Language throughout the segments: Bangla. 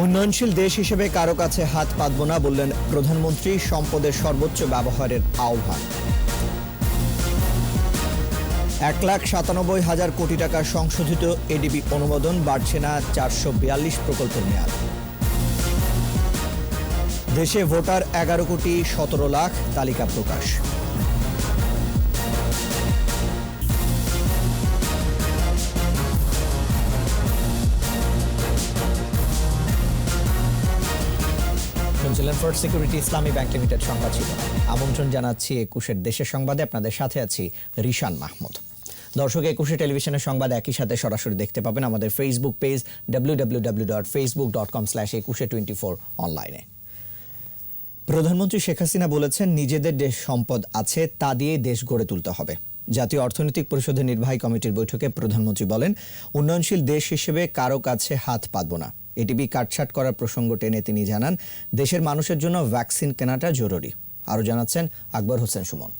উন্নয়নশীল দেশ হিসেবে কারও কাছে হাত পাতব না বললেন প্রধানমন্ত্রী সম্পদের সর্বোচ্চ ব্যবহারের আহ্বান। এক লাখ সাতানব্বই হাজার কোটি টাকার সংশোধিত এডিবি অনুমোদন বাড়ছে না চারশো বিয়াল্লিশ প্রকল্পের মেয়াদ। দেশে ভোটার এগারো কোটি সতেরো লাখ তালিকা প্রকাশ। শুনছিলেন first security Islami bank limited সংবাদ ছিল আমন্ত্রণ জানাচ্ছি একুশের দেশের সংবাদে। আপনাদের সাথে আছি রিশান মাহমুদ। দর্শক, একুশে টেলিভিশনের সংবাদ একই সাথে সরাসরি দেখতে পাবেন আমাদের Facebook page W W W dot Facebook dot com slash Ekushey twenty four অনলাইনে প্রধানমন্ত্রী শেখ হাসিনা বলেছেন, নিজেদের দেশ সম্পদ আছে, তা দিয়ে দেশ গড়ে তুলতে হবে। জাতীয় অর্থনৈতিক পরিষদের নির্বাহী কমিটির বৈঠকে প্রধানমন্ত্রী বলেন, উন্নয়নশীল দেশ হিসেবে কারও কাছে হাত পাতব না। এটিবি কাটছাট করার প্রসঙ্গ টেনে তিনি জানান, দেশের মানুষের জন্য ভ্যাকসিন কেনাটা জরুরি। আরও জানাচ্ছেন আকবর হোসেন সুমন।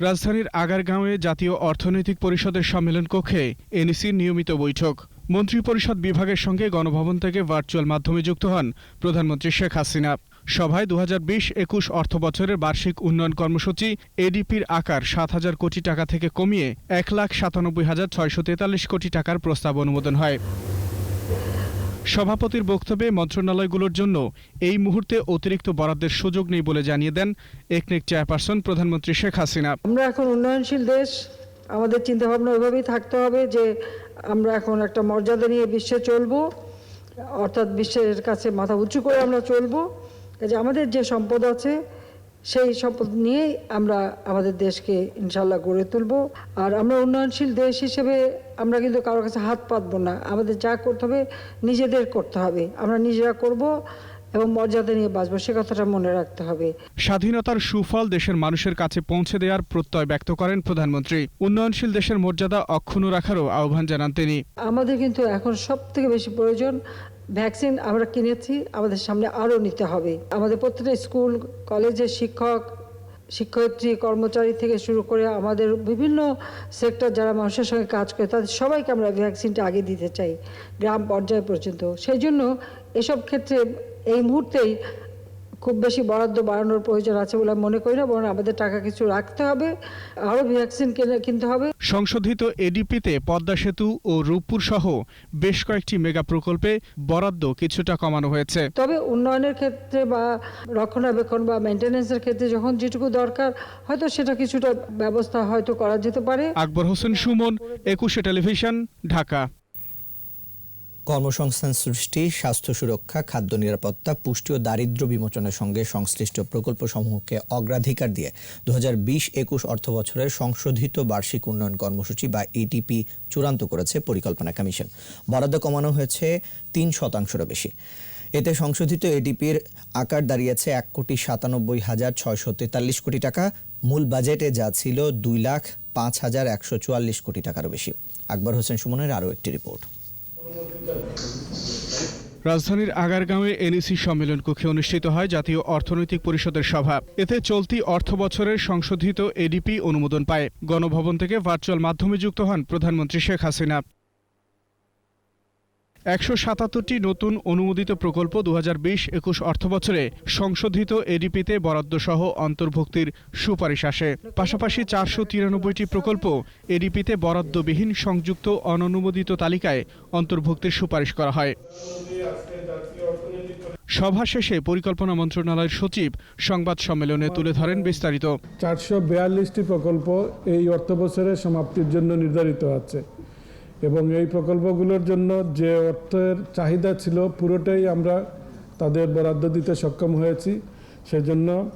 রাজধানীর আগারগাঁওয়ে জাতীয় অর্থনৈতিক পরিষদের সম্মেলন কক্ষে এনইসির নিয়মিত বৈঠক। মন্ত্রিপরিষদ বিভাগের সঙ্গে গণভবন থেকে ভার্চুয়াল মাধ্যমে যুক্ত হন প্রধানমন্ত্রী শেখ হাসিনা। সভায় দু হাজার বিশ একুশ অর্থ বছরের বার্ষিক উন্নয়ন কর্মসূচি এডিপির আকার সাত হাজার কোটি টাকা থেকে কমিয়ে এক লাখ সাতানব্বই হাজার ছয়শো তেতাল্লিশ কোটি টাকার প্রস্তাব অনুমোদন হয়। সভাপতির বক্তব্যে মন্ত্রণালয়গুলোর জন্য এই মুহূর্তে অতিরিক্ত বরাদ্দের সুযোগ নেই বলে জানিয়ে দেন একনেক চেয়ারপারসন প্রধানমন্ত্রী শেখ হাসিনা। আমরা এখন উন্নয়নশীল দেশ, আমাদের চিন্তাভাবনা ওইভাবেই থাকতে হবে যে আমরা এখন একটা মর্যাদা নিয়ে বিশ্বে চলবো, অর্থাৎ বিশ্বের কাছে মাথা উঁচু করে আমরা চলবো। কাজে আমাদের যে সম্পদ আছে সেই সম্পদ নিয়েই আমরা আমাদের দেশকে ইনশাল্লাহ গড়ে তুলবো। আর আমরা উন্নয়নশীল দেশ হিসেবে আমরা কিন্তু কারোর কাছে হাত পাতবো না। আমাদের যা করতে হবে নিজেদের করতে হবে। আমরা নিজেরা করব এবং মর্যাদা নিয়ে বাঁচবো সে কথাটা মনে রাখতে হবে। স্বাধীনতার সুফল দেশের মানুষের কাছে পৌঁছে দেওয়ার প্রত্যয় ব্যক্ত করেন প্রধানমন্ত্রী। উন্নয়নশীল দেশের মর্যাদা অক্ষুণ্ণ রাখারও আহ্বান জানান তিনি। আমাদের কিন্তু এখন সব থেকে বেশি প্রয়োজন ভ্যাকসিন আমরা কিনেছি, আমাদের সামনে আরও নিতে হবে। আমাদের প্রত্যেকটা স্কুল, কলেজের শিক্ষক, শিক্ষয়িত্রী, কর্মচারী থেকে শুরু করে আমাদের বিভিন্ন সেক্টর যারা মানুষের সঙ্গে কাজ করে, তাদের সবাইকে আমরা ভ্যাকসিনটা আগে দিতে চাই, গ্রাম পর্যায় পর্যন্ত। সেই জন্য এসব ক্ষেত্রে এই মুহূর্তেই খুব বেশি বরাদ্দ বাড়ানোর প্রয়োজন আছে বলে মনে করি না বরং আমাদের টাকা কিছু রাখতে হবে আরও ভ্যাকসিন কিনে কিনতে হবে। সংশোধিত এডিপিতে পদ্মা সেতু ও রূপপুর সহ বেশ কয়েকটি মেগা প্রকল্পে বরাদ্দ কিছুটা কমানো হয়েছে। তবে উন্নয়নের ক্ষেত্রে বা রক্ষণাবেক্ষণ বা মেনটেন্যান্সের ক্ষেত্রে যখন যেটুকু দরকার হয়তো সেটা কিছুটা ব্যবস্থা হয়তো করা যেতে পারে। আকবর হোসেন সুমন একুশে টেলিভিশন ঢাকা। কর্মসংস্থান সৃষ্টি, স্বাস্থ্য সুরক্ষা, খাদ্য নিরাপত্তা, পুষ্টি ও দারিদ্র্য বিমোচনের সঙ্গে সংশ্লিষ্ট প্রকল্পসমূহকে অগ্রাধিকার দিয়ে দু হাজার বিশ একুশ অর্থ বছরের সংশোধিত বার্ষিক উন্নয়ন কর্মসূচি বা এটিপি চূড়ান্ত করেছে পরিকল্পনা কমিশন। বরাদ্দ কমানো হয়েছে তিন শতাংশেরও বেশি। এতে সংশোধিত এডিপির আকার দাঁড়িয়েছে এক কোটি সাতানব্বই হাজার ছয়শো তেতাল্লিশ কোটি টাকা। মূল বাজেটে যা ছিল দুই লাখ পাঁচ হাজার একশো চুয়াল্লিশ কোটি টাকারও বেশি। আকবর হোসেন সুমনের আরও একটি রিপোর্ট। রাজধানীর আগারগাঁওয়ে এনইসি সম্মেলন কক্ষে অনুষ্ঠিত হয় জাতীয় অর্থনৈতিক পরিষদের সভা। এতে চলতি অর্থ বছরের সংশোধিত এডিপি অনুমোদন পায়। গণভবন থেকে ভার্চুয়াল মাধ্যমে যুক্ত হন প্রধানমন্ত্রী শেখ হাসিনা। একশো সাতাত্তরটি নতুন অনুমোদিত প্রকল্প দু হাজার বিশ একুশ অর্থ বছরে সংশোধিত এডিপিতে বরাদ্দ সহ অন্তর্ভুক্তির সুপারিশ আসে। পাশাপাশি চারশো তিরানব্বইটি প্রকল্প এডিপিতে বরাদ্দবিহীন সংযুক্ত অননুমোদিত তালিকায় অন্তর্ভুক্তির সুপারিশ করা হয়। সভা শেষে পরিকল্পনা মন্ত্রণালয়ের সচিব সংবাদ সম্মেলনে তুলে ধরেন বিস্তারিত। চারশো বিয়াল্লিশটি প্রকল্প এই অর্থ বছরের সমাপ্তির জন্য নির্ধারিত আছে। এবং এই প্রকল্পগুলোর জন্য যে অর্থের চাহিদা ছিল, পুরোটাই আমরা তাদের বরাদ্দ দিতে সক্ষম হয়েছি। সেজন্য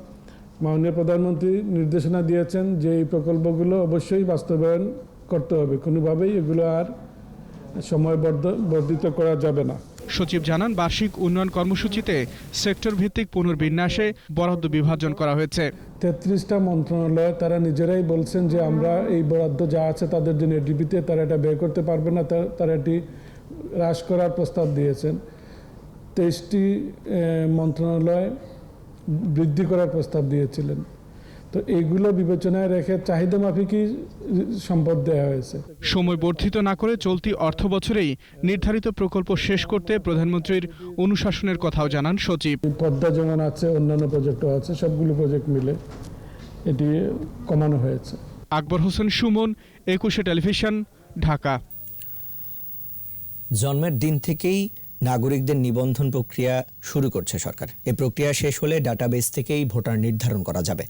মাননীয় প্রধানমন্ত্রী নির্দেশনা দিয়েছেন যে এই প্রকল্পগুলো অবশ্যই বাস্তবায়ন করতে হবে। কোনোভাবেই এগুলো আর সময় বর্ধ- বর্ধিত করা যাবে না। সচিব জানান, বার্ষিক উন্নয়ন কর্মসূচিতে সেক্টর ভিত্তিক পুনর্বিন্যাসে বরাদ্দ বিভাজন করা হয়েছে। তেত্রিশটা মন্ত্রণালয়, তারা নিজেরাই বলছেন যে আমরা এই বরাদ্দ যা আছে তাদের জন্য এডিপিতে তারা এটা ব্যয় করতে পারবে না তারা এটি হ্রাস করার প্রস্তাব দিয়েছেন। তেইশটি মন্ত্রণালয় বৃদ্ধি করার প্রস্তাব দিয়েছিলেন। তো এইগুলো বিবেচনায় রেখে চাহিদা মাফিকই সম্পদ দেওয়া হয়েছে। সময় বর্ধিত না করে চলতি অর্থ বছরেই নির্ধারিত প্রকল্প শেষ করতে প্রধানমন্ত্রীর অনুশাসনের কথাও জানান সচিব। পদ্মা যেমন আছে অন্যান্য প্রজেক্টও আছে সবগুলো প্রজেক্ট মিলে এটি কমানো হয়েছে। আকবর হোসেন সুমন একুশে টেলিভিশন ঢাকা। জন্মের দিন থেকেই নাগরিকদের নিবন্ধন প্রক্রিয়া শুরু করছে সরকার। এ প্রক্রিয়া শেষ হলে ডাটাবেস থেকেই ভোটার নির্ধারণ করা যাবে।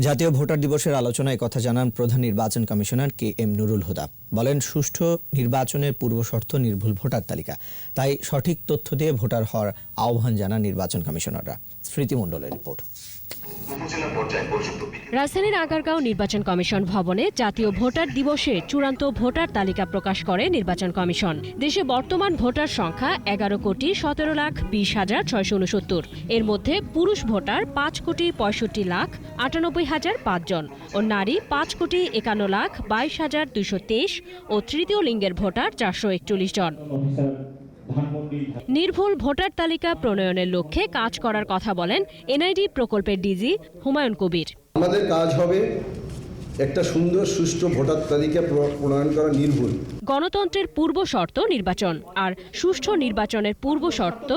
জাতীয় ভোটার দিবসের আলোচনায় কথা জানান প্রধান নির্বাচন commissioner K M Nurul Huda. বলেন, সুষ্ঠু নির্বাচনের পূর্বশর্ত নির্ভুল ভোটার তালিকা। তাই সঠিক তথ্য দিয়ে ভোটার হওয়ার আহ্বান জানান নির্বাচন কমিশনাররা। স্মৃতিমণ্ডলের রিপোর্ট। রাজধানীর আগারগাঁও নির্বাচন কমিশন ভবনে জাতীয় ভোটার দিবসে চূড়ান্ত ভোটার তালিকা প্রকাশ করে নির্বাচন কমিশন। দেশে বর্তমান ভোটার সংখ্যা এগারো কোটি সতেরো লাখ বিশ হাজার ছয়শো উনসত্তর এর মধ্যে পুরুষ ভোটার পাঁচ কোটি পঁয়ষট্টি লাখ আটানব্বই হাজার পাঁচজন ও নারী পাঁচ কোটি একান্ন লাখ বাইশ হাজার দুইশো তেইশ ও তৃতীয় লিঙ্গের ভোটার চারশো একচল্লিশ জন। নির্ভুল ভোটার তালিকা প্রণয়নের লক্ষ্যে কাজ করার কথা বলেন এনআইডি প্রকল্পের ডিজি হুমায়ুন কবির। আমাদের কাজ হবে একটা সুন্দর সুষ্ঠু ভোটার তালিকা প্রণয়ন করা নির্ভুল। গণতন্ত্রের পূর্ব শর্ত নির্বাচন আর সুষ্ঠু নির্বাচনের পূর্ব শর্ত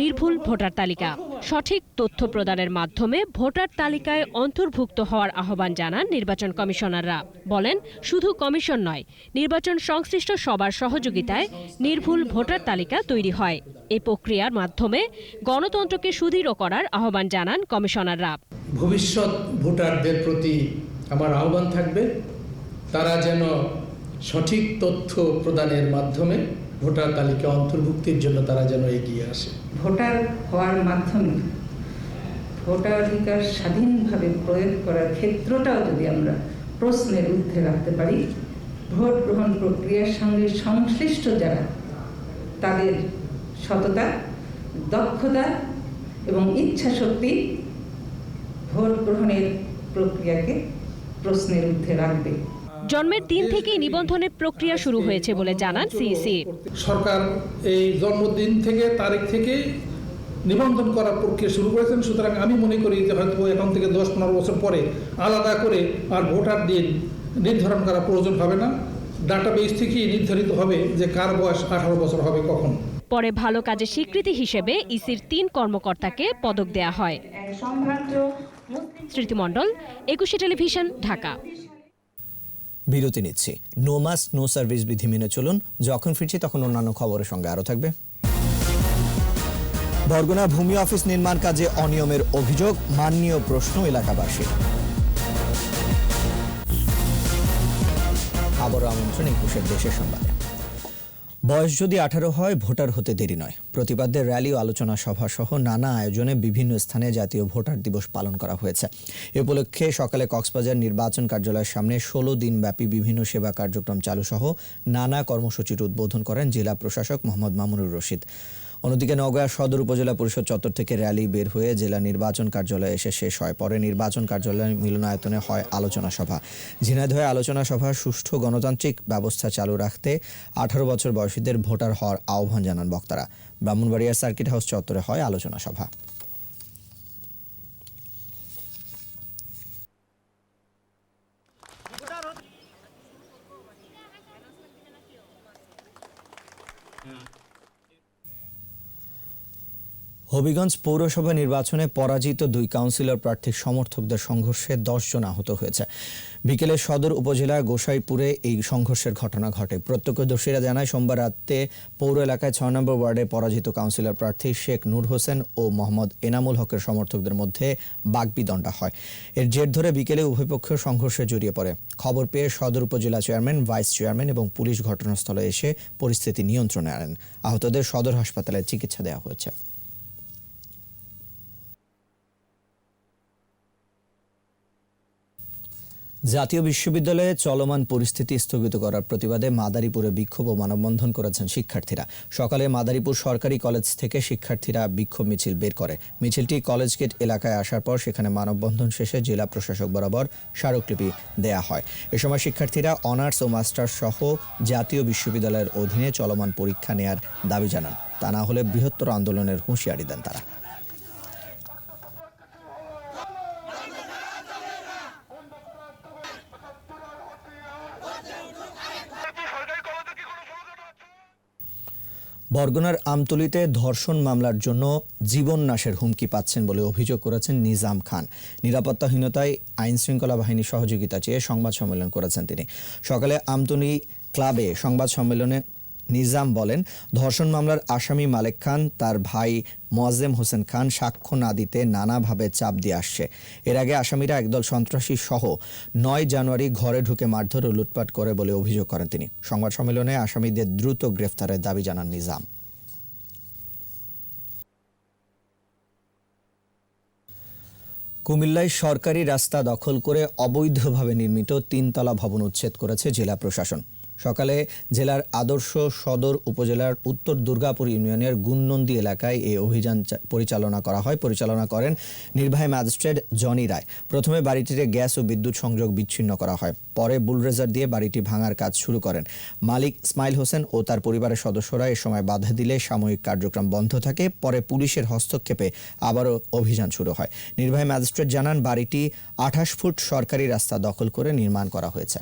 নির্ভুল ভোটার তালিকা। সঠিক তথ্য প্রদানের মাধ্যমে ভোটার তালিকায় অন্তর্ভুক্ত হওয়ার আহ্বান জানান নির্বাচন কমিশনাররা। বলেন শুধু কমিশন নয় নির্বাচন সংশ্লিষ্ট সবার সহযোগিতায় নির্ভুল ভোটার তালিকা তৈরি হয়। এই প্রক্রিয়ার মাধ্যমে গণতন্ত্রকে সুদৃঢ় করার আহ্বান জানান কমিশনাররা। ভবিষ্যৎ ভোটারদের প্রতি আমার আহ্বান থাকবে, তারা যেন সঠিক তথ্য প্রদানের মাধ্যমে ভোটার তালিকা অন্তর্ভুক্তির জন্য তারা যেন এগিয়ে আসে। ভোটার হওয়ার মাধ্যমে ভোটাধিকার স্বাধীনভাবে প্রয়োগ করার ক্ষেত্রটাও যদি আমরা প্রশ্নের ঊর্ধ্বে রাখতে পারি, ভোট গ্রহণ প্রক্রিয়ার সঙ্গে সংশ্লিষ্ট যারা, তাদের সততা, দক্ষতা এবং ইচ্ছা শক্তি ভোট গ্রহণের প্রক্রিয়াকে প্রশ্নের ঊর্ধ্বে রাখবে। জন্মের দিন থেকেই নিবন্ধনের প্রক্রিয়া শুরু হয়েছে বলে জানান সিইসি। সরকার এই জন্মদিন থেকে তারিখ থেকে নিবন্ধন করার প্রক্রিয়া শুরু করেছেন। সুতরাং আমি মনে করি যে হয়তো এখন থেকে দশ পনেরো বছর পরে আলাদা করে আর ভোটার দিন নির্ধারণ করা প্রয়োজন হবে না। ডাটাবেস থেকেই নির্ধারিত হবে যে কার বয়স আঠারো বছর হবে কখন। পরে ভালো কাজের স্বীকৃতি হিসেবে ইসির তিন কর্মকর্তাকে পদক দেয়া হয়। স্মৃতিমণ্ডল একুশে টেলিভিশন, ঢাকা। বিরতি নিচ্ছি। নো মাস্ক নো সার্ভিস বিধি মেনে চলুন। যখন ফিরছি তখন অন্যান্য খবরের সঙ্গে আরও থাকবে। বরগুনা ভূমি অফিস নির্মাণ কাজে অনিয়মের অভিযোগ, মাননীয় প্রশ্ন এলাকাবাসীর। আবারও আমন্ত্রণ একুশের দেশের সংবাদে। বয়স যদি আঠারো হয়, ভোটার হতে দেরি নয়। প্রতিবাদের র্যালি ও আলোচনা সভা সহ নানা আয়োজনে বিভিন্ন স্থানে জাতীয় ভোটার দিবস পালন করা হয়েছে। এ উপলক্ষে সকালে কক্সবাজার নির্বাচন কার্যালয়ের সামনে ষোলো দিনব্যাপী বিভিন্ন সেবা কার্যক্রম চালু সহ নানা কর্মসূচির উদ্বোধন করেন জেলা প্রশাসক মোহাম্মদ মামুনুর রশিদ। অন্যদিকে নগয়া সদর উপজেলা পরিষদ চত্বর থেকে র্যালি বের হয়ে জেলা নির্বাচন কার্যালয়ে এসে শেষ হয়। পরে নির্বাচন কার্যালয়ের মিলনায়তনে হয় আলোচনা সভা। ঝিনাইদহে আলোচনা সভা, সুষ্ঠু গণতান্ত্রিক ব্যবস্থা চালু রাখতে আঠারো বছর বয়সীদের ভোটার হওয়ার আহ্বান জানান বক্তারা। ব্রাহ্মণবাড়িয়ার সার্কিট হাউস চত্বরে হয় আলোচনা সভা। হবিগঞ্জ পৌরসভা নির্বাচনে পরাজিত দুই কাউন্সিলর প্রার্থীর সমর্থকদের সংঘর্ষে জন আহত হয়েছে। বিকেলে সদর উপজেলা গোসাইপুরে এই সংঘর্ষের ঘটনা ঘটে। প্রত্যক্ষদর্শীরা জানায়, সোমবার রাতে পৌর এলাকায় ছয় নম্বর ওয়ার্ডে পরাজিত কাউন্সিলর প্রার্থী শেখ নূর হোসেন ও মোহাম্মদ এনামুল হকের সমর্থকদের মধ্যে বাগবিদণ্ডা হয়। এর জের ধরে বিকেলে উভয় পক্ষ সংঘর্ষে জড়িয়ে পড়ে। খবর পেয়ে সদর উপজেলা চেয়ারম্যান, ভাইস চেয়ারম্যান এবং পুলিশ ঘটনাস্থলে এসে পরিস্থিতি নিয়ন্ত্রণে আনেন। আহতদের সদর হাসপাতালে চিকিৎসা দেওয়া হয়েছে। জাতীয় বিশ্ববিদ্যালয়ে চলমান পরিস্থিতি স্থগিত করার প্রতিবাদে মাদারীপুরে বিক্ষোভ ও মানববন্ধন করেছেন শিক্ষার্থীরা। সকালে মাদারীপুর সরকারি কলেজ থেকে শিক্ষার্থীরা বিক্ষোভ মিছিল বের করে। মিছিলটি কলেজ গেট এলাকায় আসার পর সেখানে মানববন্ধন শেষে জেলা প্রশাসক বরাবর স্মারকলিপি দেয়া হয়। এ সময় শিক্ষার্থীরা অনার্স ও মাস্টার্স সহ জাতীয় বিশ্ববিদ্যালয়ের অধীনে চলমান পরীক্ষা নেয়ার দাবি জানান। তা না হলে বৃহত্তর আন্দোলনের হুঁশিয়ারি দেন তারা। বরগুনার আমতলিতে ধর্ষণ মামলার জন্য জীবন নাশের হুমকি পাচ্ছেন বলে অভিযোগ করেছেন নিজাম খান। নিরাপত্তাহীনতায় আইন শৃঙ্খলা বাহিনীর সহযোগিতা চেয়ে সংবাদ সম্মেলন করেছেন তিনি। সকালে আমতলি ক্লাবে সংবাদ সম্মেলনে নিজাম বলেন, ধর্ষণ মামলার আসামি মালেক খান, তার ভাই মোয়াজ্জেম হোসেন খান সাক্ষ্য না দিতে নানাভাবে চাপ দিয়ে আসছে। এর আগে আসামিরা একদল সন্ত্রাসী সহ নয় জানুয়ারি ঘরে ঢুকে মারধর ও লুটপাট করে বলে অভিযোগ করেন তিনি। সংবাদ সম্মেলনে আসামিদের দ্রুত গ্রেফতারের দাবি জানান নিজাম। কুমিল্লায় সরকারি রাস্তা দখল করে অবৈধভাবে নির্মিত তিনতলা ভবন উচ্ছেদ করেছে জেলা প্রশাসন। সকালে জেলার আদর্শ সদর উপজেলার উত্তর দুর্গাপুর ইউনিয়নের গুননন্দী এলাকায় এই অভিযান পরিচালনা করা হয়। পরিচালনা করেন নির্বাহী ম্যাজিস্ট্রেট জনি রায়। প্রথমে বাড়িটিতে গ্যাস ও বিদ্যুৎ সংযোগ বিচ্ছিন্ন করা হয়। পরে বুলডোজার দিয়ে বাড়িটি ভাঙার কাজ শুরু করেন। মালিক ইসমাইল হোসেন ও তার পরিবারের সদস্যরা এ সময় বাধা দিলে সাময়িক কার্যক্রম বন্ধ থাকে। পরে পুলিশের হস্তক্ষেপে আবারও অভিযান শুরু হয়। নির্বাহী ম্যাজিস্ট্রেট জানান, বাড়িটি আঠাশ ফুট সরকারি রাস্তা দখল করে নির্মাণ করা হয়েছে।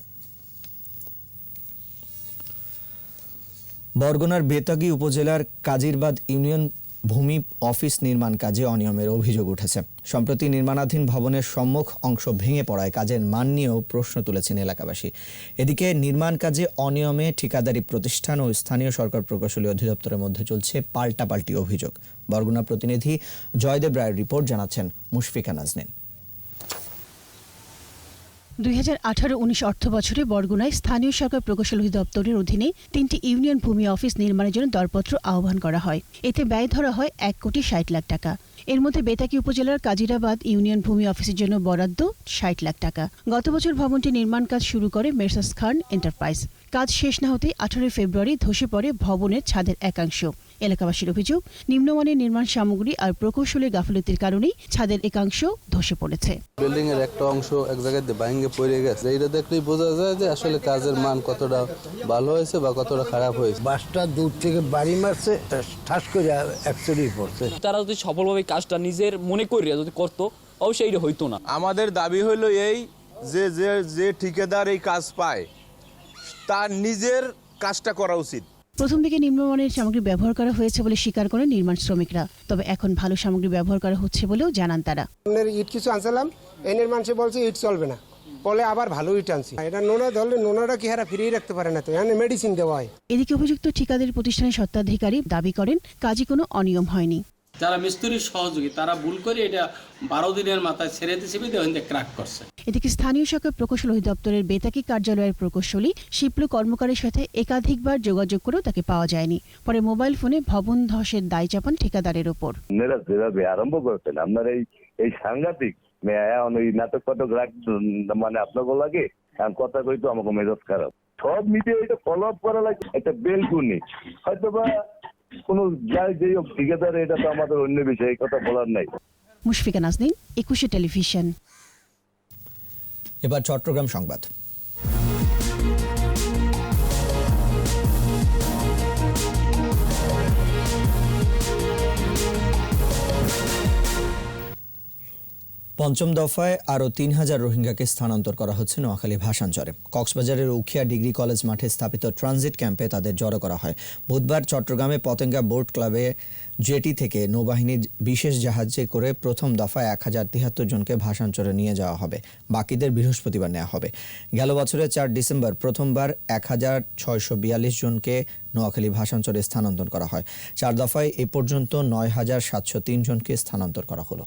বরগুনার বেতাগী উপজেলার কাজিরবাদ ইউনিয়ন ভূমি অফিস নির্মাণ কাজে অনিয়মের অভিযোগ উঠেছে। সম্প্রতি নির্মাণাধীন ভবনের সম্মুখ অংশ ভেঙে পড়ায় কাজের মান নিয়েও প্রশ্ন তুলেছেন এলাকাবাসী। এদিকে নির্মাণ কাজে অনিয়মে ঠিকাদারি প্রতিষ্ঠান ও স্থানীয় সরকার প্রকৌশলী অধিদপ্তরের মধ্যে চলছে পাল্টাপাল্টি অভিযোগ। বরগুনা প্রতিনিধি জয়দেব রায়ের রিপোর্ট জানাচ্ছেন মুশফিকা নাজনীন। দুই হাজার আঠারো উনিশ অর্থ বছরে বরগুনায় স্থানীয় সরকার প্রকৌশল অধিদপ্তরের অধীনে তিনটি ইউনিয়ন ভূমি অফিস নির্মাণের জন্য দরপত্র আহ্বান করা হয়। এতে ব্যয় ধরা হয় এক কোটি ষাট লাখ টাকা। এর মধ্যে বেতাকি উপজেলার কাজিরাবাদ ইউনিয়ন ভূমি অফিসের জন্য বরাদ্দ ষাট লাখ টাকা। গত বছর ভবনটি নির্মাণ কাজ শুরু করে মেরসাস খান এন্টারপ্রাইজ। কাজ শেষ না হতেই আঠারোই ফেব্রুয়ারি ধসে পড়ে ভবনের ছাদের একাংশ। এলাকাবাসীর অভিযোগ নিম্নমানের নির্মাণ সামগ্রী আর প্রকৌশলী গাফলতির কারণেই ছাদের একাংশ ধসে পড়েছে। বিল্ডিং এর একটা অংশ এক জায়গায় ভাঙ্গে পড়ে গেছে। এইটা দেখলেই বোঝা যায় যে আসলে কাজের মান কতটা ভালো হয়েছে বা কতটা খারাপ হয়েছে। বাসটা দূর থেকে বাড়ি মারছে ঠাস করে অ্যাক্সিডেন্ট পড়ছে। তারা যদি সফলভাবে কাজটা নিজের মনে করিয়া যদি করতো অবশ্যই এটা হইতো না। আমাদের দাবি হলো এই যে যে যে ঠিকাদার এই কাজ পায় তার নিজের কাজটা করা উচিত। প্রথম দিকে নিম্নমানের সামগ্রী ব্যবহার করা হয়েছে বলে স্বীকার করেন নির্মাণ শ্রমিকরা। তবে এখন ভালো সামগ্রী ব্যবহার করা হচ্ছে বলেও জানান তারা। ইট কিছু আনছিলাম এনের মানুষে বলছে ইট চলবে না। বলে আবার ভালো ইট আনছি। এটা নোনা ধরলে নোনাটা কি হারা ফিরিয়ে রাখতে পারে না তো এখানে মেডিসিন দেওয়া হয়। এদিকে অভিযুক্ত ঠিকাদারি প্রতিষ্ঠানের সত্ত্বাধিকারী দাবি করেন কাজে কোনো অনিয়ম হয়নি। যারা মিস্ত্রির সহযোগী তারা ভুল করে এটা বারো দিনের মাথায় ছেড়ে দিয়েছে বিধে ক্র্যাক করছে। এদিকে স্থানীয় সরকার প্রকৌশল অধিদপ্তরের বেতাকি কার্যালয়ের প্রকৌশলী শিপলু কর্মকারের সাথে একাধিকবার যোগাযোগ করেও তাকে পাওয়া যায়নি। পরে মোবাইল ফোনে ভবন ধসের দায় চাপান ঠিকাদারের ওপর। আপনারা যেভাবে আরম্ভ করেছেন আপনার এই এই সাংঘাতিক ওই নাটক ফাটক রাখ মানে আপনাকে লাগে কথা কইতো আমাকে মেজাজ খারাপ। সব মিটে এটা ফলো আপ করা লাগে একটা বেলকুনি। হয়তো বা কোনো যাই যেই হোক ঠিকাদার এটা তো আমাদের অন্য বিষয় এই কথা বলার নাই। মুশফিকা নাজনীন একুশে টেলিভিশন। এবার চট্টগ্রাম সংবাদ। পঞ্চম দফায় আরও তিন হাজার রোহিঙ্গাকে স্থানান্তর করা হচ্ছে নোয়াখালী ভাষাঞ্চরে কক্সবাজারের উখিয়া ডিগ্রি কলেজ মাঠে স্থাপিত ট্রানজিট ক্যাম্পে তাদের জড়ো করা হয়। বুধবার চট্টগ্রামে পতেঙ্গা বোট ক্লাবে জেটি থেকে নৌবাহিনীর বিশেষ জাহাজে করে প্রথম দফায় এক হাজার তিয়াত্তর জনকে ভাষাঞ্চরে নিয়ে যাওয়া হবে। বাকিদের বৃহস্পতিবার নেওয়া হবে। গেল বছরের চার ডিসেম্বর প্রথমবার এক হাজার ছয়শো বিয়াল্লিশ জনকে নোয়াখালী ভাষাঞ্চলে স্থানান্তর করা হয়। চার দফায় এ পর্যন্ত নয় হাজার সাতশো তিন জনকে স্থানান্তর করা হলো।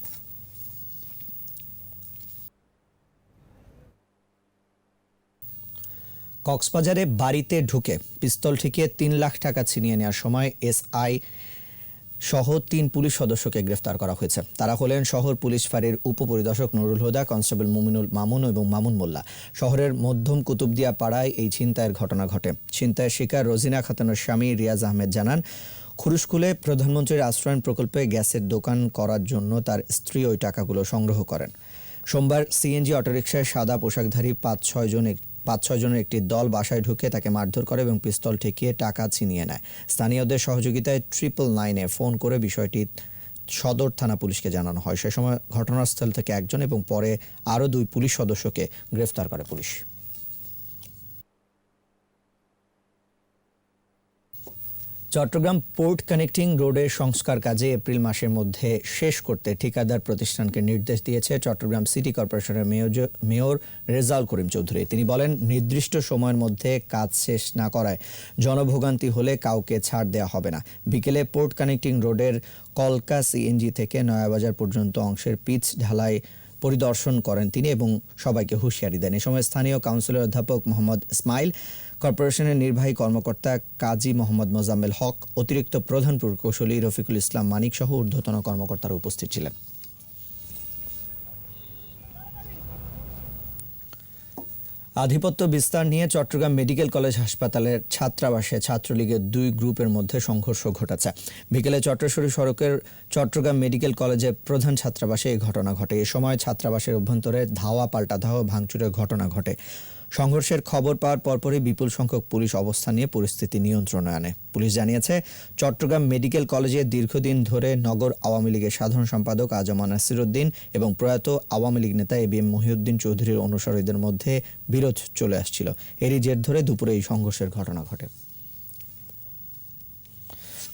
কক্সবাজারে বাড়িতে ঢুকে পিস্তল ঠেকিয়ে তিন লাখ টাকা ছিনিয়ে নেওয়ার সময় এসআই সহ তিন পুলিশ সদস্যকে গ্রেফতার করা হয়েছে। তারা হলেন শহর পুলিশ ফাঁড়ির উপপরিদর্শক নুরুল হুদা, কনস্টেবল মুমিনুল মামুন এবং মামুন মোল্লা। শহরের মধ্যম কুতুবদিয়া পাড়ায় এই ছিনতাইয়ের ঘটনা ঘটে। ছিনতাইয়ের শিকার রোজিনা খাতুনের স্বামী রিয়াজ আহমেদ জানান, খুরুশকুলে প্রধানমন্ত্রীর আশ্রয়ণ প্রকল্পে গ্যাসের দোকান করার জন্য তার স্ত্রী ওই টাকাগুলো সংগ্রহ করেন। সোমবার সিএনজি অটোরিকশায় সাদা পোশাকধারী পাঁচ ছয় জন পাঁচ ছয়জনের একটি দল বাসায় ঢুকে তাকে মারধর করে এবং পিস্তল ঠেকিয়ে টাকা ছিনিয়ে নেয়। স্থানীয়দের সহযোগিতায় ট্রিপল নাইনে ফোন করে বিষয়টি সদর থানা পুলিশকে জানানো হয়। সে সময় ঘটনাস্থল থেকে একজন এবং পরে আরও দুই পুলিশ সদস্যকে গ্রেফতার করে পুলিশ। চট্টগ্রাম পোর্ট কানেক্টিং রোডের সংস্কার কাজে এপ্রিল মাসের মধ্যে শেষ করতে ঠিকাদার প্রতিষ্ঠানকে নির্দেশ দিয়েছে চট্টগ্রাম সিটি কর্পোরেশনের মেয়র রেজাউল করিম চৌধুরী। তিনি বলেন, নির্দিষ্ট সময়ের মধ্যে কাজ শেষ না করায় জনভোগান্তি হলে কাউকে ছাড় দেওয়া হবে না। বিকেলে পোর্ট কানেক্টিং রোডের কলকা সিএনজি থেকে নয়াবাজার পর্যন্ত অংশের পিচ ঢালাই পরিদর্শন করেন তিনি এবং সবাইকে হুঁশিয়ারি দেন। এ সময় স্থানীয় কাউন্সিলর অধ্যাপক মোহাম্মদ ইসমাইল কর্পোরেশনের নির্বাহী কর্মকর্তা কাজী মোহাম্মদ মোজাম্মেল হক, অতিরিক্ত প্রধান প্রকৌশলী রফিকুল ইসলাম মানিক সহ ঊর্ধ্বতন কর্মকর্তারা উপস্থিত ছিলেন। আধিপত্য বিস্তার নিয়ে চট্টগ্রাম মেডিকেল কলেজ হাসপাতালের ছাত্রাবাসে ছাত্রলীগের দুই গ্রুপের মধ্যে সংঘর্ষ ঘটেছে। বিকেলে চট্টশ্বরী সড়কের চট্টগ্রাম মেডিকেল কলেজের প্রধান ছাত্রাবাসে এই ঘটনা ঘটে। এ সময় ছাত্রাবাসের অভ্যন্তরে ধাওয়া পাল্টা ধাওয়া ভাঙচুরের ঘটনা ঘটে। সংঘর্ষের খবর পাওয়ার পরপরই বিপুল সংখ্যক পুলিশ অবস্থান নিয়ে পরিস্থিতি নিয়ন্ত্রণে আনে। পুলিশ জানিয়েছে, চট্টগ্রাম মেডিকেল কলেজে দীর্ঘদিন ধরে নগর আওয়ামী লীগের সাধারণ সম্পাদক আজমা নাসিরুদ্দিন এবং প্রয়াত আওয়ামী লীগ নেতা এবিএম মহিউদ্দিন চৌধুরীর অনুসারীদের মধ্যে বিরোধ চলে আসছিল। এরই জের ধরে দুপুরে এই সংঘর্ষের ঘটনা ঘটে।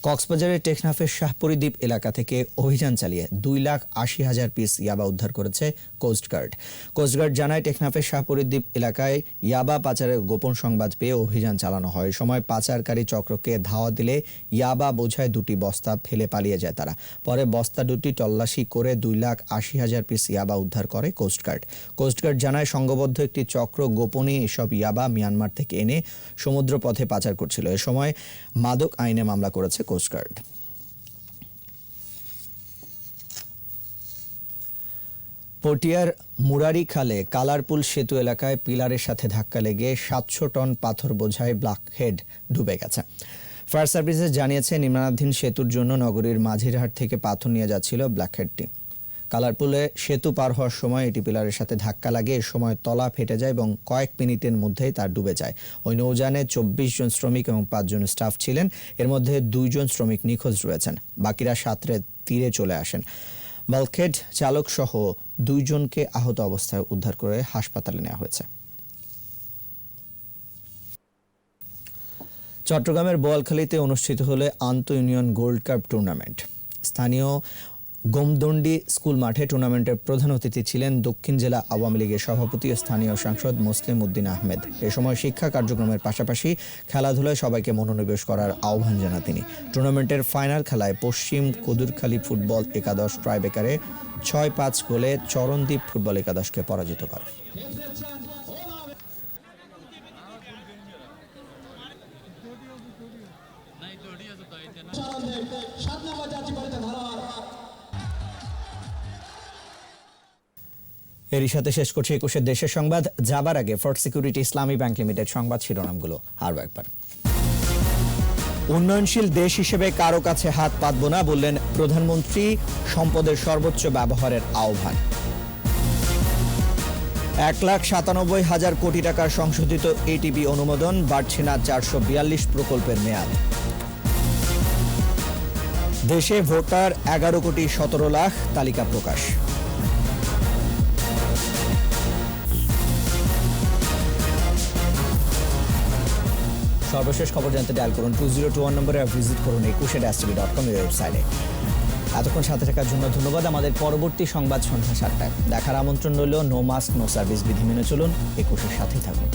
কক্সবাজারের টেকনাফের শাহপুরী দ্বীপ এলাকা থেকে অভিযান চালিয়ে দুই লাখ আশি হাজার পিস ইয়াবা উদ্ধার করেছে কোস্টগার্ড। কোস্টগার্ড জানায়, টেকনাফের শাহপুরী দ্বীপ এলাকায় ইয়াবা পাচারের গোপন সংবাদ পেয়ে অভিযান চালানো হয়। সময় পাচারকারী চক্রকে ধাওয়া দিলে ইয়াবা বোঝায় দুটি বস্তা ফেলে পালিয়ে যায় তারা। পরে বস্তা দুটি তল্লাশি করে দুই লাখ আশি হাজার পিস ইয়াবা উদ্ধার করে কোস্টগার্ড। কোস্টগার্ড জানায়, সংঘবদ্ধ একটি চক্র গোপনে এসব ইয়াবা মিয়ানমার থেকে এনে সমুদ্র পথে পাচার করছিল। এ সময় মাদক আইনে মামলা করেছে কোস্টগার্ড। পটিয়ার মুরারি খালে কালারপুল সেতু এলাকায় পিলারের সাথে ধাক্কা লেগে সাতশো টন পাথর বোঝাই ব্ল্যাকহেড ডুবে গেছে। ফায়ার সার্ভিসেস জানিয়েছে নির্মাণাধীন সেতুর জন্য নগরীর মাঝিরহাট থেকে পাথর নিয়ে যাচ্ছিল ব্ল্যাকহেডটি কালারপুলে সেতু পার হওয়ার সময় এটি পিলারের সাথে ধাক্কা লাগে, এ সময় তলা ফেটে যায় এবং কয়েক মিনিটের মধ্যেই তা ডুবে যায়। ওই নৌযানে চব্বিশ জন শ্রমিক এবং পাঁচজন স্টাফ ছিলেন, এর মধ্যে দুইজন শ্রমিক নিখোঁজ রয়েছেন, বাকিরা সাঁতরে তীরে চলে আসেন। বালখেড চালক সহ দুইজনকে আহত অবস্থায় উদ্ধার করে হাসপাতালে নেওয়া হয়েছে। চট্টগ্রামের বোয়ালখালীতে অনুষ্ঠিত হলে আন্ত ইউনিয়ন গোল্ড কাপ টুর্নামেন্ট। স্থানীয় গোমদন্ডি স্কুল মাঠে টুর্নামেন্টের প্রধান অতিথি ছিলেন দক্ষিণ জেলা আওয়ামী লীগের সভাপতি ও স্থানীয় সাংসদ মুসলিম উদ্দিন আহমেদ। এ সময় শিক্ষা কার্যক্রমের পাশাপাশি খেলাধুলায় সবাইকে মনোনিবেশ করার আহ্বান জানান তিনি। টুর্নামেন্টের ফাইনাল খেলায় পশ্চিম কদুরখালী ফুটবল একাদশ ট্রাইবেকারে ছয় পাঁচ গোলে চরণদ্বীপ ফুটবল একাদশকে পরাজিত করে এরই সাথে শেষ করছি একুশের দেশের সংবাদ। যাবার আগে first security Islami bank limited সংবাদ শিরোনামগুলো আরও একবার। উন্নয়নশীল দেশ হিসেবে কারও কাছে হাত পাতব না বললেন প্রধানমন্ত্রী, সম্পদের সর্বোচ্চ ব্যবহারের আহ্বান। এক লাখ সাতানব্বই হাজার কোটি টাকার সংশোধিত এটিপি অনুমোদন, বাড়ছে না চারশো বিয়াল্লিশ প্রকল্পের মেয়াদ। দেশে ভোটার এগারো কোটি সতেরো লাখ, তালিকা প্রকাশ। সর্বশেষ খবর জানতে ডায়াল করুন টু জিরো টু ওয়ান নম্বরে ভিজিট করুন Ekushey dash TV dot com ওয়েবসাইটে। এতক্ষণ সাথে থাকার জন্য ধন্যবাদ। আমাদের পরবর্তী সংবাদ সন্ধ্যা সাতটায়। দেখার আমন্ত্রণ রইল নো মাস্ক নো সার্ভিস বিধি মেনে চলুন। একুশের সাথেই থাকুন।